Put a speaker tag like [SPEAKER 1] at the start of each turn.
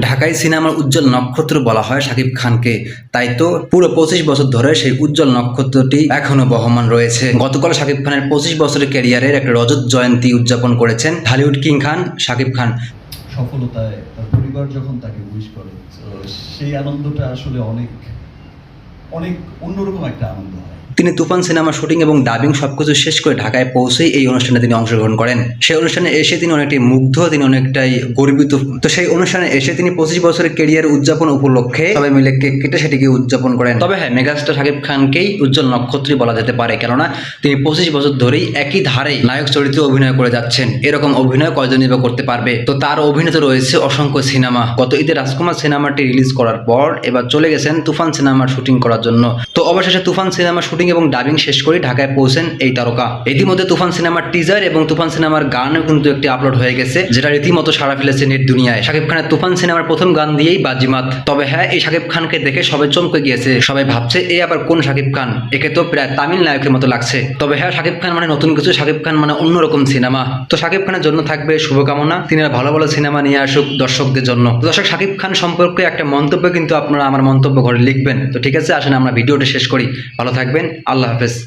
[SPEAKER 1] ঢাকাই সিনেমার উজ্জ্বল নক্ষত্র বলা হয় শাকিব খানকে। তাই তো পুরো পঁচিশ বছর ধরে সেই উজ্জ্বল নক্ষত্রটি এখনও বহমান রয়েছে। গতকাল শাকিব খানের পঁচিশ বছরের ক্যারিয়ারের একটা রজত জয়ন্তী উদযাপন করেছেন হলিউড কিং খান শাকিব খান।
[SPEAKER 2] সফলতায় তার পরিবার যখন তাকে উইশ করে সেই আনন্দটা আসলে অনেক অনেক অন্যরকম একটা আনন্দ হয়।
[SPEAKER 1] তিনি তুফান সিনেমা শুটিং এবং ডাবিং সবকিছু শেষ করে ঢাকায় পৌঁছেই এই অনুষ্ঠানে তিনি অংশগ্রহণ করেন। সেই অনুষ্ঠানে এসে তিনি অনেকটাই মুগ্ধ, তিনি অনেকটাই গর্বিত। তো সেই অনুষ্ঠানে এসে তিনি পঁচিশ বছরের কেরিয়ার উদযাপন উপলক্ষে সবাই মিলে কেক কেটে সেটিকে উদযাপন করেন। তবে হ্যাঁ মেগাস্টার শাকিব খানকেই উজ্জ্বল নক্ষত্রই বলা যেতে পারে, কেননা তিনি পঁচিশ বছর ধরেই একই ধারে নায়ক চরিত্রে অভিনয় করে যাচ্ছেন। এরকম অভিনয় কয়জনই বা করতে পারবে? তো তার অভিনীত রয়েছে অসংখ্য সিনেমা। গত ঈদে রাজকুমার সিনেমাটি রিলিজ করার পর এবার চলে গেছেন তুফান সিনেমার শুটিং করার জন্য। তো অবশেষে তুফান সিনেমা শুটিং এবং ডাবিং শেষ করে ঢাকায় পৌঁছেন এই তারকা। ইতিমধ্যে তুফান সিনেমার টিজার এবং তুফান সিনেমার গানও কিন্তু একটি আপলোড হয়ে গেছে, যেটা রীতিমতো সারা ফেলেছে নেট দুনিয়ায়। শাকিব খানের তুফান সিনেমার প্রথম গান দিয়েই বাজিমাত। তবে হ্যাঁ এই শাকিব খানকে দেখে সবাই চমকে গিয়েছে। সবাই ভাবছে, এ আবার কোন শাকিব খান? একে তো প্রায় তামিল নায়কের মতো লাগছে। তবে হ্যাঁ শাকিব খান মানে নতুন কিছু, শাকিব খান মানে অন্যরকম সিনেমা। তো শাকিব খানের জন্য থাকবে শুভকামনা। তিনি ভালো ভালো সিনেমা নিয়ে আসুক দর্শকদের জন্য। দর্শক, শাকিব খান সম্পর্কে একটা মন্তব্য কিন্তু আপনারা আমার মন্তব্য ঘরে লিখবেন। তো ঠিক আছে, আসেন আমরা ভিডিওটা শেষ করি। ভালো থাকবেন আল্লাহ হাফেজ।